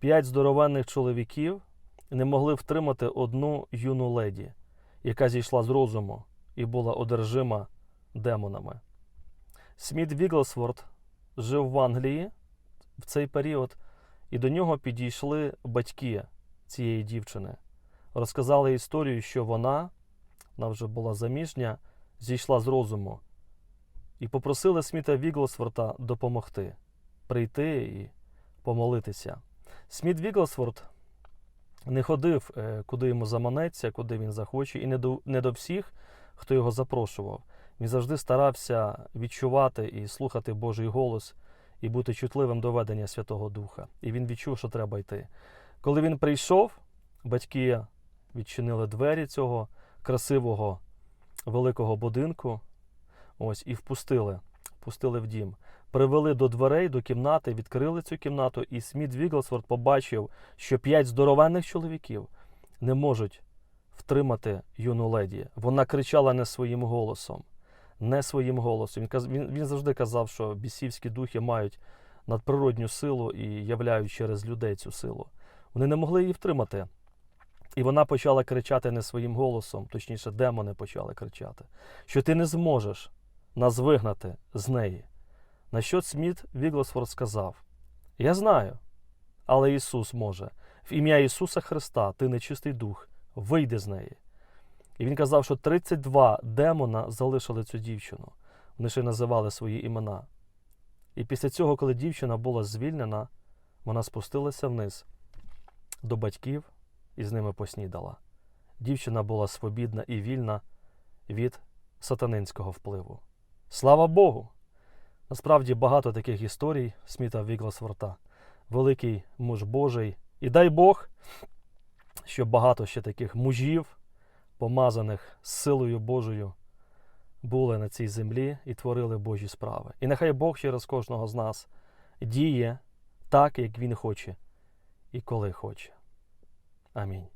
П'ять здоровенних чоловіків не могли втримати одну юну леді, яка зійшла з розуму і була одержима демонами. Сміт Віглсворт жив в Англії в цей період, і до нього підійшли батьки цієї дівчини. Розказали історію, що вона, вона вже була заміжня, зійшла з розуму, і попросили Сміта Віглсворта допомогти, прийти і помолитися. Сміт Віглсворт не ходив, е, куди йому заманеться, куди він захоче, і не до, не до всіх, хто його запрошував. Він завжди старався відчувати і слухати Божий голос і бути чутливим до ведення Святого Духа. І він відчув, що треба йти. Коли він прийшов, батьки відчинили двері цього красивого великого будинку. Ось і впустили, впустили в дім. Привели до дверей, до кімнати, відкрили цю кімнату, і Сміт Віглсворт побачив, що п'ять здоровенних чоловіків не можуть втримати юну леді. Вона кричала не своїм голосом, не своїм голосом. Він, він, він завжди казав, що бісівські духи мають надприродню силу і являють через людей цю силу. Вони не могли її втримати. І вона почала кричати не своїм голосом, точніше, демони почали кричати, що ти не зможеш нас вигнати з неї. На що Сміт Віглсфорд сказав: Я знаю, але Ісус може. В ім'я Ісуса Христа, ти нечистий дух, вийди з неї. І він казав, що 32 демона залишили цю дівчину. Вони ще й називали свої імена. І після цього, коли дівчина була звільнена, вона спустилася вниз до батьків і з ними поснідала. Дівчина була свобідна і вільна від сатанинського впливу. Слава Богу! Насправді багато таких історій Сміта Вігласворта. Великий муж Божий. І дай Бог, щоб багато ще таких мужів, помазаних силою Божою, були на цій землі і творили Божі справи. І нехай Бог через кожного з нас діє так, як Він хоче і коли хоче. Амінь.